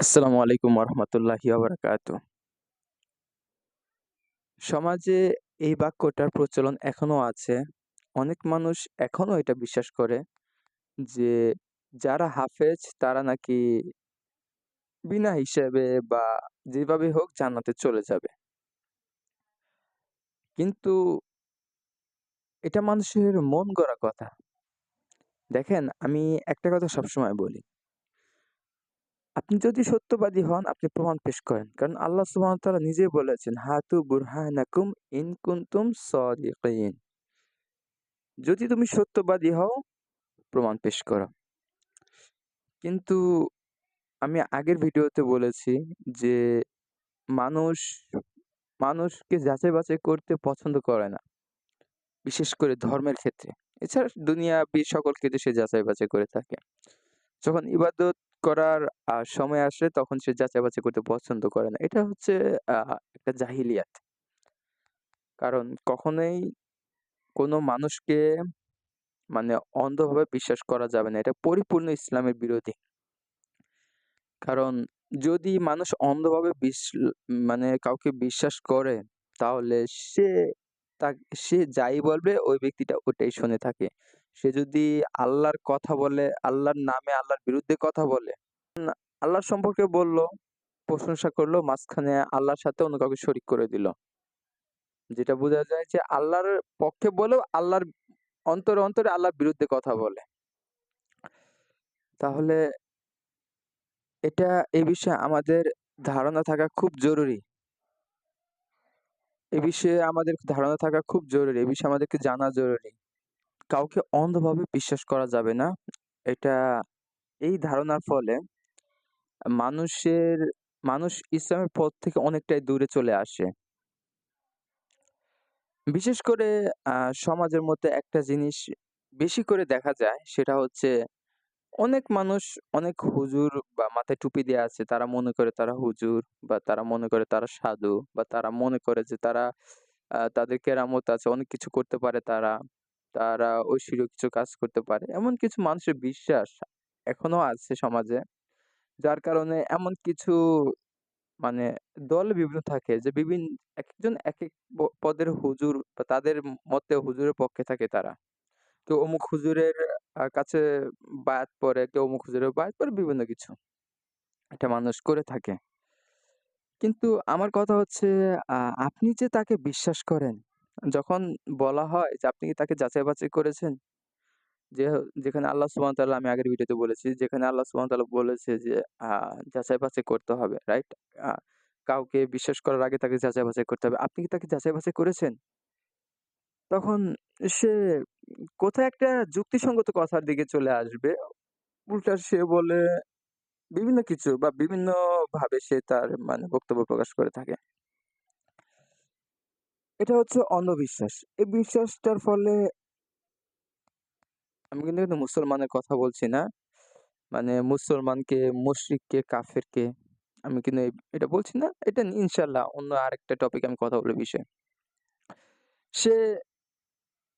আসসালামু আলাইকুম ওরহমতুল্লাহি ওবারাকাতু। সমাজে এই বাক্যটার প্রচলন এখনও আছে। অনেক মানুষ এখনও এটা বিশ্বাস করে যে যারা হাফেজ তারা নাকি বিনা হিসেবে বা যেভাবে হোক জান্নাতে চলে যাবে। কিন্তু এটা মানুষের মন গড়া কথা। দেখেন, আমি একটা কথা সবসময় বলি। আপনি যদি সত্যবাদী হন আপনি প্রমাণ পেশ করেন। কারণ আল্লাহ ওয়া তাআলা বলেছেন, "হাতু বুরহানাকুম ইন কুনতুম সাদিকিন" যদি তুমি সত্যবাদী হও, প্রমাণ পেশ করো। কিন্তু আমি আগের ভিডিওতে বলেছি যে মানুষ মানুষকে যাচাই-বাছাই করতে পছন্দ করে না। বিশেষ করে ধর্মের ক্ষেত্রে। এছাড়া দুনিয়াবি সকল ক্ষেত্রে সে যাচাই-বাছাই করে থাকে। যখন ইবাদত করার সময় আসে তখন সে যাচাই-বাছাই করতে পছন্দ করে না। এটা হচ্ছে একটা জাহিলিয়াত। কারণ কখনোই কোনো মানুষকে মানে অন্ধভাবে বিশ্বাস করা যাবে না। এটা পরিপূর্ণ ইসলামের বিরোধী। কারণ যদি মানুষ অন্ধভাবে বিশ মানে কাউকে বিশ্বাস করে, তাহলে সে তা সে যাই বলবে ওই ব্যক্তিটা ওটাই শুনে থাকে। সে যদি আল্লাহর কথা বলে, আল্লাহর নামে আল্লাহর বিরুদ্ধে কথা বলে, আল্লাহর সম্পর্কে বলল, প্রশংসা করল, মাঝখানে আল্লাহর সাথে অন্য কাউকে শরিক করে দিল। যেটা বোঝা যায় যে আল্লাহর পক্ষে বলেও আল্লাহর অন্তরে, অন্তরে আল্লাহর বিরুদ্ধে কথা বলে। তাহলে এটা এ বিষয়ে আমাদের ধারণা থাকা খুব জরুরি। এ বিষয়ে আমাদের ধারণা থাকা খুব জরুরি। এ বিষয়ে আমাদেরকে জানা জরুরি। কাউকে অন্ধভাবে বিশ্বাস করা যাবে না। এটা এই ধারণার ফলে মানুষের মানুষ ইসলামের পথ থেকে অনেকটাই দূরে চলে আসে। বিশেষ করে সমাজের মধ্যে একটা জিনিস বেশি করে দেখা যায় সেটা হচ্ছে অনেক মানুষ অনেক হুজুর বা মাথায় টুপি দিয়ে আছে। তারা মনে করে তারা হুজুর বা তারা মনে করে তারা সাধু বা তারা মনে করে যে তারা আ তাদের কেরামত আছে, অনেক কিছু করতে পারে তারা। তারা ঐশ্বরিক কিছু কাজ করতে পারে। এমন কিছু মানুষের বিশ্বাস এখনও আছে সমাজে। যার কারণে এমন কিছু মানে দল বিভিন্ন থাকে যে বিভিন একেকজন এক প পদের হুজুর বা তাদের মতে হুজুরের পক্ষে থাকে তারা। তো অমুক হুজুরের আ কাছে বায়াত পড়ে, কেউ হুজুরের বায়াত পড়ে বিভিন্ন কিছু। এটা মানুষ করে থাকে। কিন্তু আমার কথা হচ্ছে আপনি যে তাকে বিশ্বাস করেন, যখন বলা হয় যে আপনি কি তাকে যাচাই-বাছাই করেছেন? যে যেখানে আল্লাহ সুবহানাহু ওয়া তাআলা আমি আগের ভিডিওতে বলেছি, যেখানে আল্লাহ সুবহানাহু ওয়া তাআলা বলেছে যে আ যাচাই-বাছাই করতে হবে, রাইট? কাউকে বিশ্বাস করার আগে তাকে যাচাই-বাছাই করতে হবে। আপনি কি তাকে যাচাই-বাছাই করেছেন? তখন সে কোথায় একটা যুক্তিসঙ্গত কথার দিকে চলে আসবে। উল্টা সে বলে বিভিন্ন কিছু বা বিভিন্ন ভাবে সে তার মানে বক্তব্য প্রকাশ করে থাকে। এটা হচ্ছে অন্ধবিশ্বাস। এই বিশ্বাসটার ফলে আমি কিন্তু এখানে মুসলমানের কথা বলছি না। মানে মুসলমানকে, মুশরিককে, কাফেরকে আমি কিন্তু এটা বলছি না। এটা ইনশাল্লাহ অন্য আরেকটা টপিক আমি কথা বলব বিষয়ে। সে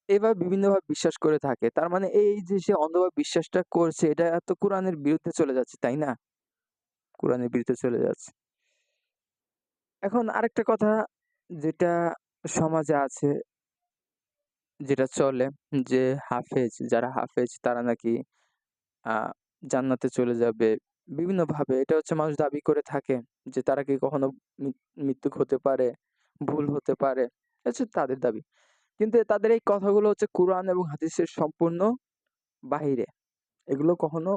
এভাবে বিভিন্নভাবে বিশ্বাস করে থাকে। তার মানে এই যে সে অন্ধভাবে বিশ্বাসটা করছে এটা তো কোরআনের বিরুদ্ধে চলে যাচ্ছে, তাই না? কোরআনের বিরুদ্ধে চলে যাচ্ছে। এখন আরেকটা কথা যেটা সমাজে আছে যেটা চলে যে হাফেজ, যারা হাফেজ তারা নাকি আ জান্নাতে চলে যাবে। বিভিন্নভাবে এটা হচ্ছে মানুষ দাবি করে থাকে যে তারা কি কখনো মি মৃত্যুক হতে পারে, ভুল হতে পারে। এটা হচ্ছে তাদের দাবি। কিন্তু তাদের এই কথাগুলো হচ্ছে কুরআন এবং হাদিসের সম্পূর্ণ বাহিরে। এগুলো কখনো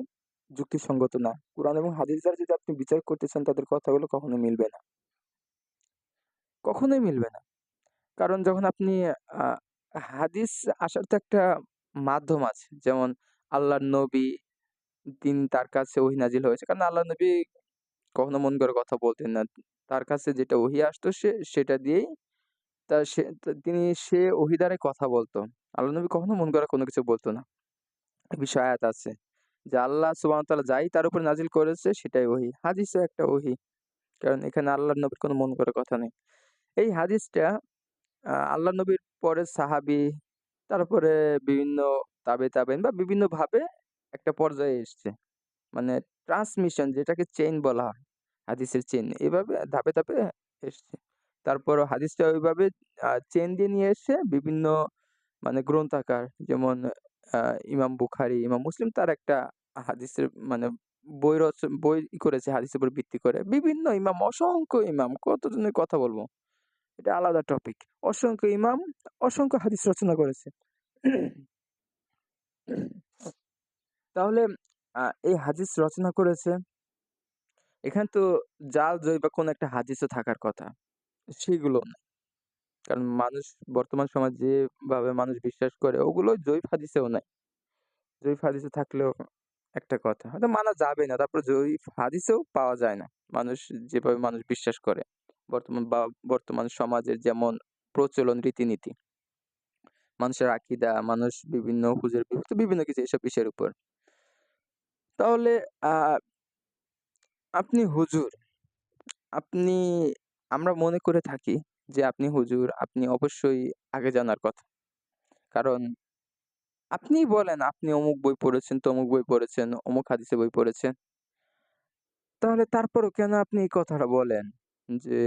যুক্তিসঙ্গত না। কুরআন এবং হাদিস দ্বারা যদি আপনি বিচার করতে চান, তাদের কথাগুলো কখনো মিলবে না। কখনোই মিলবে না। কারণ যখন আপনি হাদিস আসার তো একটা মাধ্যম আছে। যেমন আল্লাহর নবী তিনি তার কাছে ওহী নাজিল হয়েছে। কারণ আল্লাহর নবী কখনো মন করে কথা বলতেন না। তার কাছে যেটা ওহী আসতো সে, সেটা দিয়েই তা সে তিনি সে ওহী দ্বারাই কথা বলতো আল্লাহর নবী কখনো মন গড়া কোনো কিছু বলতো না। এ বিষয়ে আয়াত আছে। যে আল্লাহ তাআলা যাই তার উপর নাজিল করেছে সেটাই ওহী। হাদিসও একটা ওহী। কারণ এখানে আল্লাহর নবীর কোনো মন গড়া কথা নেই। এই হাদিসটা আ আল্লাহর নবীর পরে সাহাবী, তারপরে বিভিন্ন তাবে তাবেঈন বা বিভিন্নভাবে একটা পর্যায়ে এসছে। মানে ট্রান্সমিশন যেটাকে চেইন বলা হয়। হাদিসের চেইন। এভাবে ধাপে, ধাপে এসছে। তারপরও হাদিসটা ওইভাবে আ চেইন দিয়ে নিয়ে এসে বিভিন্ন মানে গ্রন্থাকার যেমন ইমাম বুখারী, ইমাম মুসলিম তার একটা হাদিসের মানে বই রচ বই করেছে হাদিসের উপর ভিত্তি করে। বিভিন্ন ইমাম, অসংখ্য ইমাম কতজনের কথা বলব? এটা আলাদা টপিক। অসংখ্য ইমাম অসংখ্য হাদিস রচনা করেছে। তাহলে এই হাদিস রচনা করেছে এখানে তো জাল জয়ী বা কোনো একটা হাদিসও থাকার কথা। সেগুলো না। কারণ মানুষ বর্তমান সমাজে যেভাবে মানুষ বিশ্বাস করে ওগুলো জয়ীফ হাদিসেও নাই। জয়ীফ হাদিসে থাকলেও একটা কথা। হয়তো মানা যাবে না। তারপরে জয়ীফ হাদিসেও পাওয়া যায় না। মানুষ যেভাবে মানুষ বিশ্বাস করে। বর্তমান বা বর্তমান সমাজের যেমন প্রচলন রীতিনীতি। মানুষের আকিদা মানুষ বিভিন্ন হুজুর বিভিন্ন কিছু এসব বিষয়ের উপর। তাহলে আপনি হুজুর, আপনি আমরা মনে করে থাকি যে আপনি হুজুর, আপনি অবশ্যই আগে জানার কথা। কারণ আপনিই বলেন আপনি অমুক বই পড়েছেন, তমুক বই পড়েছেন, অমুক হাদিসের বই পড়েছেন। তাহলে তারপরও কেন আপনি এই কথাটা বলেন যে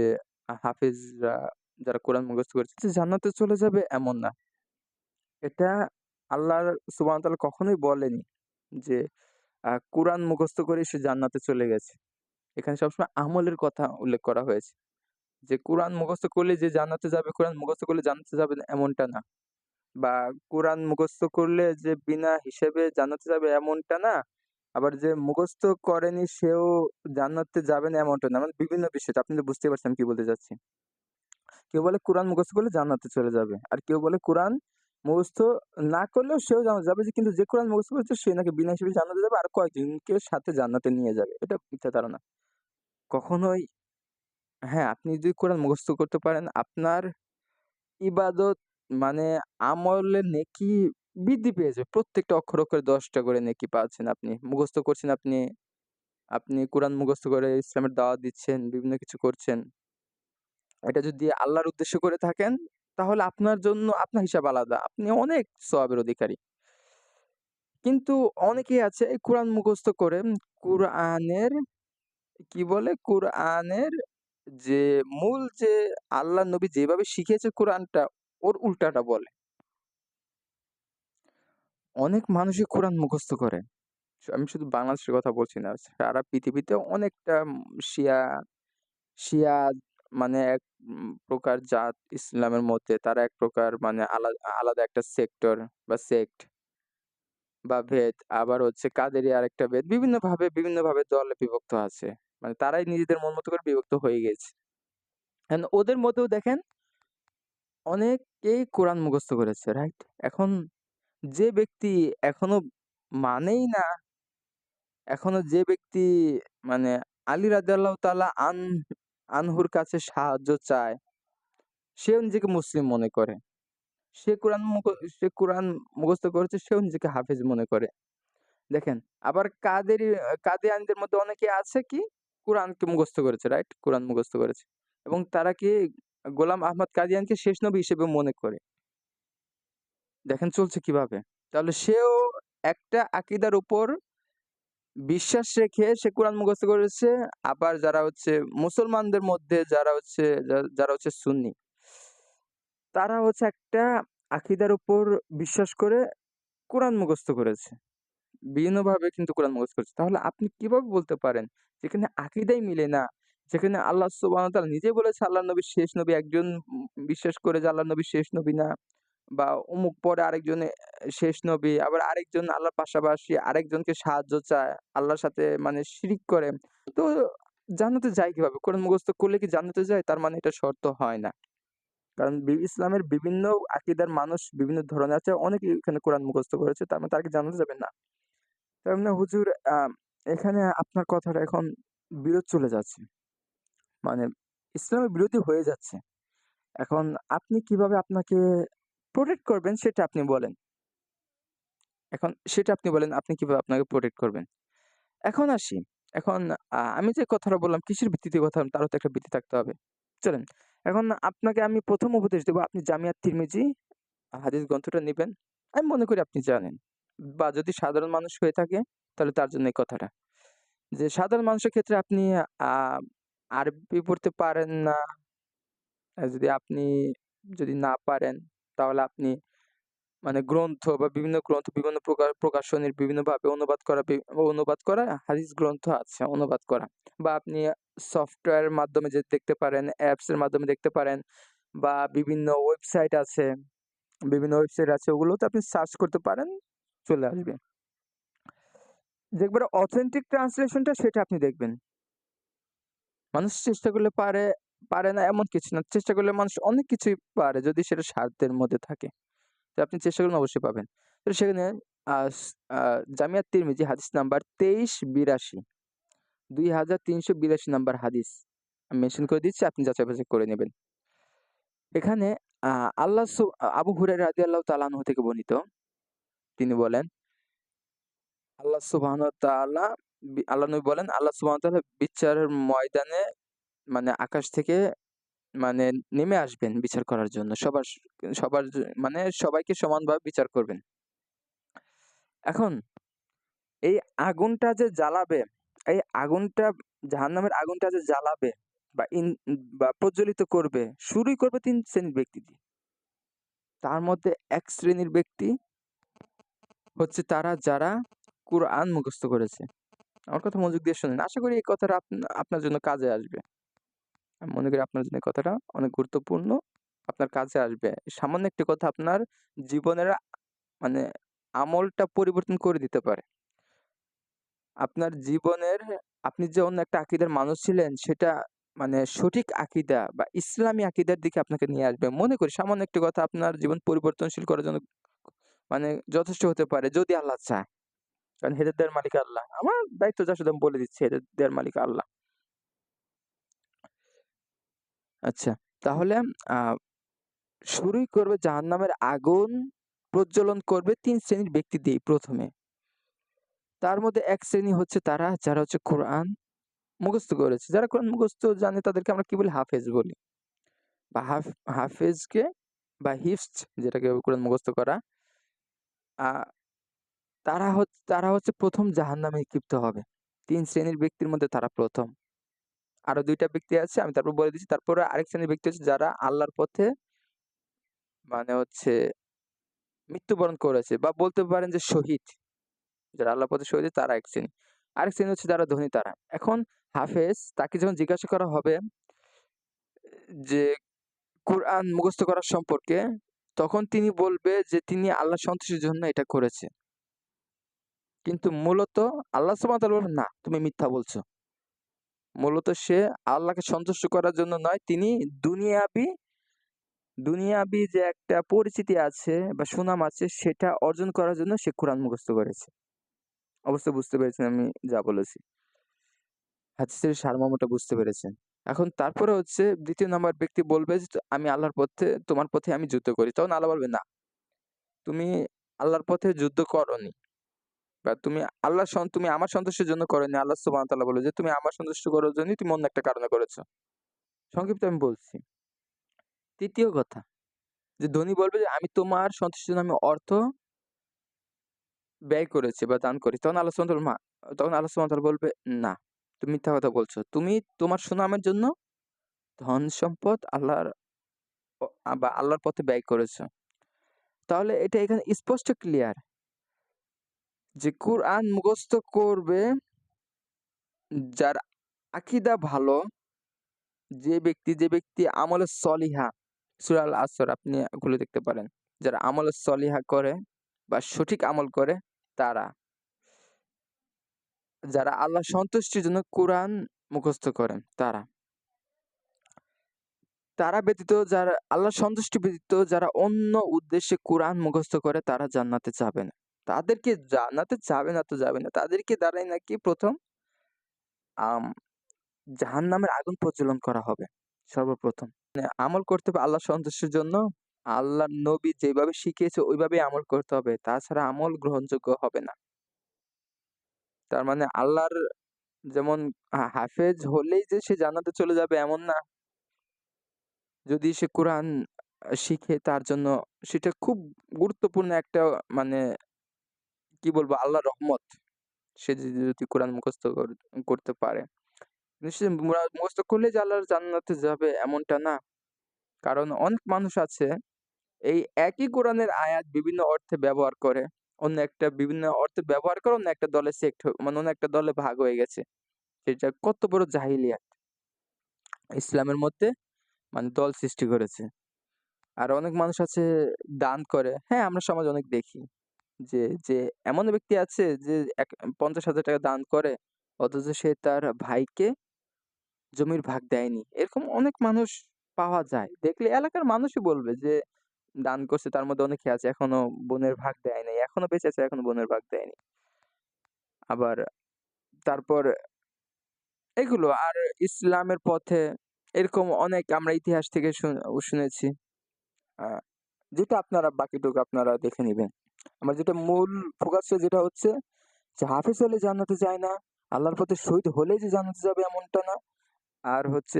হাফেজরা যারা কোরআন মুখস্থ করেছে যে জান্নাতে চলে যাবে এমন না। এটা আল্লাহর সুবহানাহু ওয়া কখনোই বলেনি যে কোরআন মুখস্থ করে সে জান্নাতে চলে গেছে। এখানে সবসময় আমলের কথা উল্লেখ করা হয়েছে। যে কোরআন মুখস্থ করলে যে জান্নাতে যাবে, কোরআন মুখস্থ করলে জান্নাতে যাবে না এমনটা না। বা কোরআন মুখস্থ করলে যে বিনা হিসেবে জান্নাতে যাবে এমনটা না। আবার যে মুখস্থ করেনি সেও জান্নাতে যাবে না এমনটা না। মানে বিভিন্ন বিষয়। আপনি তো বুঝতেই পারছেন কি বলতে চাচ্ছি। কেউ বলে কোরআন মুখস্থ করলে জান্নাতে চলে যাবে। আর কেউ বলে কোরআন মুখস্থ না করলেও সেও জান্নাতে যাবে যে কিন্তু যে কোরআন মুখস্থ করেছে সে নাকি বিনা হিসেবে জান্নাতে যাবে আর কয়েকজনকে সাথে জান্নাতে নিয়ে যাবে। এটা মিথ্যা ধারণা। কখনোই হ্যাঁ, আপনি যদি কোরআন মুখস্থ করতে পারেন আপনার ইবাদত মানে আমলের নেকি বৃদ্ধি পেয়ে যাবে। প্রত্যেকটা অক্ষর, অক্ষরে ১০ টা করে নেকি পাচ্ছেন আপনি। মুখস্থ করছেন আপনি, আপনি কোরআন মুখস্থ করে ইসলামের দাওয়াত দিচ্ছেন, বিভিন্ন কিছু করছেন। এটা যদি আল্লাহর উদ্দেশ্য করে থাকেন তাহলে আপনার জন্য আপনার হিসাব আলাদা। আপনি অনেক সওয়াবের অধিকারী। কিন্তু অনেকেই আছে কোরআন মুখস্থ করে কোরআনের কি বলে? কোরআনের যে মূল যে আল্লাহর নবী যেভাবে শিখিয়েছে কোরআনটা, ওর উল্টাটা বলে। অনেক মানুষই কোরআন মুখস্থ করে। আমি শুধু বাংলাদেশের কথা বলছি না। সারা পৃথিবীতে অনেকটা শিয়া শিয়া মানে এক প্রকার জাত ইসলামের মধ্যে তারা এক প্রকার মানে আলাদা আলাদা একটা সেক্টর বা সেক্ট বা ভেদ। আবার হচ্ছে কাদেরিয়া আরেকটা ভেদ। বিভিন্নভাবে বিভিন্নভাবে দলে বিভক্ত আছে। মানে তারাই নিজেদের মন মতো করে বিভক্ত হয়ে গেছে। ওদের মধ্যেও দেখেন অনেকেই কোরআন মুখস্থ করেছে, রাইট? এখন যে ব্যক্তি এখনও মানেই না এখনও যে ব্যক্তি মানে আলী তাআলা আন আনহুর কাছে সাহায্য চায়, সেও নিজেকে মুসলিম মনে করে। সে কোরআন সে কোরআন মুখস্থ করেছে সেও নিজেকে হাফেজ মনে করে। দেখেন আবার কাদেরি কাদিয়ানীদের মধ্যে অনেকে আছে কি কোরআনকে মুখস্থ করেছে, রাইট? কোরআন মুখস্থ করেছে। এবং তারা কি গোলাম আহমদ কাদিয়ানকে শেষ নবী হিসেবে মনে করে। দেখেন চলছে কীভাবে? তাহলে সেও একটা আকীদার উপর বিশ্বাস রেখে সে কোরআন মুখস্থ করেছে। আবার যারা হচ্ছে মুসলমানদের মধ্যে যারা হচ্ছে যারা হচ্ছে সুন্নি তারা হচ্ছে একটা আকিদার উপর বিশ্বাস করে কোরআন মুখস্থ করেছে। বিভিন্নভাবে কিন্তু কোরআন মুখস্থ করেছে। তাহলে আপনি কীভাবে বলতে পারেন যেখানে আকীদাই মিলে না, যেখানে আল্লাহ তাআলা নিজেই বলেছে আল্লাহর নবী শেষ নবী একজন বিশ্বাস করে যে আল্লাহর নবী শেষ নবী না বা অমুক পরে আরেকজনে শেষ নবী আবার আরেকজন আল্লাহর পাশাপাশি আরেকজনকে সাহায্য চায়, আল্লাহর সাথে মানে শিরিক করে। তো জান্নাতে যায় কীভাবে? কোরআন মুখস্থ করলে কি জান্নাতে যায়? তার মানে এটা শর্ত হয় না। কারণ ইসলামের বিভিন্ন আকিদার মানুষ বিভিন্ন ধরনের আছে। অনেকেই এখানে কোরআন মুখস্থ করেছে। তার মানে তারা কি জান্নাতে যাবে না? তার মানে হুজুর এখানে আপনার কথাটা এখন বিরোধ চলে যাচ্ছে। মানে ইসলামের বিরোধী হয়ে যাচ্ছে। এখন আপনি কীভাবে আপনাকে প্রোটেক্ট করবেন সেটা আপনি বলেন। এখন সেটা আপনি বলেন, আপনি কীভাবে আপনাকে প্রোটেক্ট করবেন? এখন আসি। এখন আমি যে কথাটা বললাম, কিসের ভিত্তিতে কথা তারও তো একটা ভিত্তি থাকতে হবে। চলেন। এখন আপনাকে আমি প্রথম উপদেশ দেবো, আপনি জামিয়াত তিরমিজি হাদিস গ্রন্থটা নিবেন। আমি মনে করি আপনি জানেন। বা যদি সাধারণ মানুষ হয়ে থাকে তাহলে তার জন্য এই কথাটা। যে সাধারণ মানুষের ক্ষেত্রে আপনি আরবি পড়তে পারেন না যদি আপনি যদি না পারেন তাহলে আপনি মানে গ্রন্থ বা বিভিন্ন গ্রন্থ বিভিন্ন প্রকার প্রকাশনীর বিভিন্নভাবে অনুবাদ করা অনুবাদ করা হাদিস গ্রন্থ আছে অনুবাদ করা। বা আপনি সফটওয়্যারের মাধ্যমে যে দেখতে পারেন, অ্যাপসের মাধ্যমে দেখতে পারেন বা বিভিন্ন ওয়েবসাইট আছে, বিভিন্ন ওয়েবসাইট আছে ওগুলোতে আপনি সার্চ করতে পারেন, চলে আসবে। যে অথেন্টিক ট্রান্সলেশনটা সেটা আপনি দেখবেন। মানুষ চেষ্টা করলে পারে, পারে না এমন কিছু না। চেষ্টা করলে মানুষ অনেক কিছুই পারে যদি সেটা সাধ্যের মধ্যে থাকে। তো আপনি চেষ্টা করলে অবশ্যই পাবেন। তো সেখানে জামিয়াত তিরমিজি হাদিস নাম্বার ২৩৮২ ২৩৮২ নাম্বার হাদিস। আমি মেনশন করে দিচ্ছি আপনি যাচাই-বাছাই করে নেবেন। এখানে আল্লাহ আবু হুরায়রা রাদিয়াল্লাহু তাআলা আনহু থেকে বর্ণিত। তিনি বলেন আল্লাহ সুবহানাহু তাআলা আল্লাহ নবী বলেন, আল্লাহ সুবহানাহু তাআলা বিচারের ময়দানে মানে আকাশ থেকে মানে নেমে আসবেন বিচার করার জন্য। সবার সবার মানে সবাইকে সমানভাবে বিচার করবেন। এখন এই আগুনটা যে জ্বালাবে, এই আগুনটা জাহান্নামের আগুনটা যে জ্বালাবে বা ইন বা প্রজ্বলিত করবে, শুরুই করবে তিন শ্রেণির ব্যক্তি দিয়ে। তার মধ্যে এক শ্রেণির ব্যক্তি হচ্ছে তারা যারা কুরআন মুখস্থ করেছে। আমার কথা মনোযোগ দিয়ে শোনেন। আশা করি এই কথাটা আপ আপনার জন্য কাজে আসবে। আমি মনে করি আপনার জন্য কথাটা অনেক গুরুত্বপূর্ণ, আপনার কাজে আসবে। সামান্য একটি কথা আপনার জীবনের মানে আমলটা পরিবর্তন করে দিতে পারে। আপনার জীবনের আপনি যে অন্য একটা আকীদার মানুষ ছিলেন সেটা মানে সঠিক আকীদা বা ইসলামী আকীদার দিকে আপনাকে নিয়ে আসবে। মনে করি সামান্য একটি কথা আপনার জীবন পরিবর্তনশীল করার জন্য মানে যথেষ্ট হতে পারে যদি আল্লাহ চায়। কারণ হেদায়েত দেওয়ার মালিক আল্লাহ। আমার দায়িত্ব যা শুধু আমি বলে দিচ্ছি হেদায়েত দেওয়ার মালিক আল্লাহ। আচ্ছা, তাহলে শুরুই করবে জাহান্নামের আগুন প্রজ্বলন করবে ৩ শ্রেণির ব্যক্তি ১ম এ। তার মধ্যে এক শ্রেণি হচ্ছে তারা যারা হচ্ছে কোরআন মুখস্থ করেছে। যারা কোরআন মুখস্থ জানে তাদেরকে আমরা কি বলি? হাফেজ বলি। বা হাফ হাফেজকে বা হিফজ যেটাকে কোরআন মুখস্থ করা তারা হচ্ছে তারা হচ্ছে ১ম জাহান্নামে নিক্ষিপ্ত হবে। তিন শ্রেণির ব্যক্তির মধ্যে তারা প্রথম আরও দুইটা ব্যক্তি আছে আমি তারপর বলে দিচ্ছি। তারপরে আরেক শ্রেণির ব্যক্তি হচ্ছে যারা আল্লাহর পথে মানে হচ্ছে মৃত্যুবরণ করেছে বা বলতে পারেন যে শহীদ। যারা আল্লাহর পথে শহীদ তারা এক শ্রেণি। আরেক শ্রেণি হচ্ছে যারা ধনী তারা। এখন হাফেজ তাকে যখন জিজ্ঞাসা করা হবে যে কুরআন মুখস্থ করার সম্পর্কে, তখন তিনি বলবে যে তিনি আল্লাহ সন্তুষ্টির জন্য এটা করেছে। কিন্তু মূলত আল্লাহ তাআলা বলবেন, "না, তুমি মিথ্যা বলছো।" মূলত সে আল্লাহকে সন্তুষ্ট করার জন্য নয়, তিনি দুনিয়াবি দুনিয়াবি যে একটা পরিচিতি আছে বা সুনাম আছে সেটা অর্জন করার জন্য সে কোরআন মুখস্থ করেছে। অবশ্য বুঝতে পেরেছেন আমি যা বলেছি। হাদিসের সারমর্মটা বুঝতে পেরেছেন। এখন তারপরে হচ্ছে ২য় নাম্বার ব্যক্তি বলবে যে, "আমি আল্লাহর পথে তোমার পথে আমি যুদ্ধ করি।" তখন আল্লাহ বলবে, "না, তুমি আল্লাহর পথে যুদ্ধ করোনি। বা তুমি আল্লাহর সন তুমি আমার সন্তুষ্টির জন্য করোনি।" আল্লাহ ওয়া তাআলা বলে যে, "তুমি আমার সন্তুষ্ট করার জন্যই তুমি অন্য একটা কারণে করেছ।" সংক্ষিপ্ত আমি বলছি। তৃতীয় কথা যে ধনী বলবে যে, "আমি তোমার সন্তুষ্টির জন্য আমি অর্থ ব্যয় করেছি বা দান করেছি।" তখন আল্লাহ তাআলা মা তখন আল্লাহ তাআলা বলবে, "না, তুমি মিথ্যা কথা বলছো। তুমি তোমার সুনামের জন্য ধন সম্পদ আল্লাহর বা আল্লাহর পথে ব্যয় করেছ।" তাহলে এটা এখানে স্পষ্ট ক্লিয়ার যে কুরআন মুখস্থ করবে যার আকীদা ভালো যে ব্যক্তি, যে ব্যক্তি আমলে সলিহা সূরা আল আসর আপনি খুলে দেখতে পারেন। যারা আমলে সলিহা করে বা সঠিক আমল করে তারা। যারা আল্লাহর সন্তুষ্টির জন্য কুরআন মুখস্থ করেন, তারা। তারা ব্যতীত যারা আল্লাহর সন্তুষ্টি ব্যতীত যারা অন্য উদ্দেশ্যে কুরআন মুখস্থ করে, তারা জান্নাতে যাবে না। তাদেরকে জান্নাতে যাবে না তো যাবে না। তাদেরকে দ্বারাই নাকি ১ম আম, জাহান্নামের আগুন প্রজ্বলন করা হবে, সর্বপ্রথম। মানে আমল করতে হবে আল্লাহর সন্তুষ্টির জন্য। আল্লাহর নবী যেভাবে শিখিয়েছে, ওইভাবেই আমল করতে হবে। তাছাড়া আমল গ্রহণযোগ্য হবে না। তার মানে আল্লাহর যেমন হাফেজ হলেই যে সে জান্নাতে চলে যাবে এমন না। যদি সে কুরআন শিখে তার জন্য সেটা খুব গুরুত্বপূর্ণ একটা মানে কি বলব, আল্লাহর রহমত। সে যদি কোরআন মুখস্থ করতে পারে। সে মুখস্থ করলেই যে আল্লাহর জান্নাতে যাবে এমনটা না। কারণ অনেক মানুষ আছে, এই একই কোরআনের আয়াত বিভিন্ন অর্থে ব্যবহার করে। অন্য একটা বিভিন্ন অর্থে ব্যবহার করে অন্য একটা দলে সেক্ট মানে অন্য একটা দলে ভাগ হয়ে গেছে। এটা কত বড় জাহিলিয়াত। ইসলামের মধ্যে মানে দল সৃষ্টি করেছে। আর অনেক মানুষ আছে দান করে। হ্যাঁ, আমরা সমাজ অনেক দেখি। যে, যে এমন ব্যক্তি আছে যে এক ৳৫০,০০০ দান করে অথচ সে তার ভাইকে জমির ভাগ দেয়নি। এরকম অনেক মানুষ পাওয়া যায়। দেখলে এলাকার মানুষই বলবে যে দান করছে, তার মধ্যে অনেকে আছে, এখনও বোনের ভাগ দেয় নাই। এখনও বেঁচে আছে, এখনও বোনের ভাগ দেয়নি। আবার তারপর এগুলো, আর ইসলামের পথে এরকম অনেক আমরা ইতিহাস থেকে শুনেছি। যেটা আপনারা, বাকিটুকু আপনারা দেখে নেবেন আমার যেটা মূল ফোকাস যেটা হচ্ছে যে হাফেজ হলে জান্নাতে যায় না। আল্লাহর পথে শহীদ হলেই যে জান্নাতে যাবে এমনটা না। আর হচ্ছে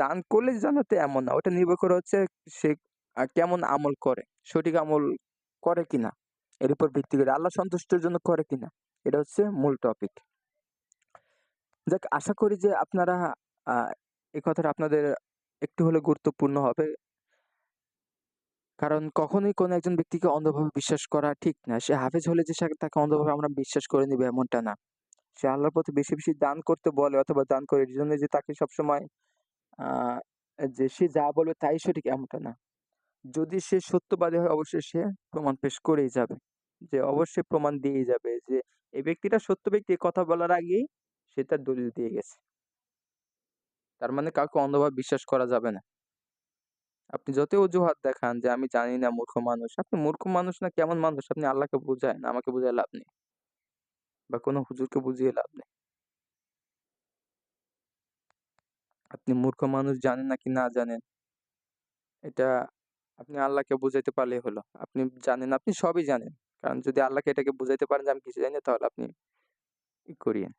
দান করলে যে এমন না। ওটা নির্ভর করে হচ্ছে সে কেমন আমল করে। সঠিক আমল করে কিনা। এর উপর ভিত্তি করে আল্লাহ সন্তুষ্টির জন্য করে কিনা। এটা হচ্ছে মূল টপিক। যাক আশা করি যে আপনারা এই কথাটা আপনাদের একটু হলেও গুরুত্বপূর্ণ হবে। কারণ কখনোই কোনো একজন ব্যক্তিকে অন্ধভাবে বিশ্বাস করা ঠিক না। সে হাফেজ হলে যে তাকে অন্ধভাবে আমরা বিশ্বাস করে নিব এমনটা না। সে আল্লাহর পথে বেশি, বেশি দান করতে বলে অথবা দান করে এজন্য যে তাকে সবসময় আ যে সে যা বলবে তাই সঠিক এমনটা না। যদি সে সত্যবাদী হয়, অবশ্যই সে প্রমাণ পেশ করেই যাবে। যে অবশ্যই প্রমাণ দিয়েই যাবে যে এই ব্যক্তিটা সত্য ব্যক্তি কথা বলার আগেই সে তার দলিল দিয়ে গেছে। তার মানে কাউকে অন্ধভাবে বিশ্বাস করা যাবে না। আপনি যতই অজুহাত দেখান যে আমি জানি না মূর্খ মানুষ। আপনি মূর্খ মানুষ না, কেমন মানুষ আপনি আল্লাহকে বুঝায়েন। আমাকে বুঝায় লাভ নেই। বা কোনো হুজুরকে বুঝিয়ে লাভ নেই। আপনি মূর্খ মানুষ জানেন নাকি না জানেন, এটা আপনি আল্লাহকে বুঝাইতে পারলেই হলো। আপনি জানেন, আপনি সবই জানেন। কারণ যদি আল্লাহকে এটাকে বুঝাইতে পারেন যে আমি কিছু জানি তাহলে আপনি করিয়ে করিয়েন।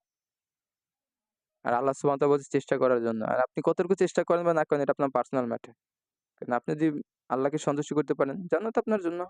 আর আল্লাহ তাআলা বলছে চেষ্টা করার জন্য। আর আপনি কতটুকু চেষ্টা করেন বা না করেন এটা আপনার পার্সোনাল ম্যাটার। কারণ আপনি যদি আল্লাহকে সন্তুষ্ট করতে পারেন জান্নাত আপনার জন্য।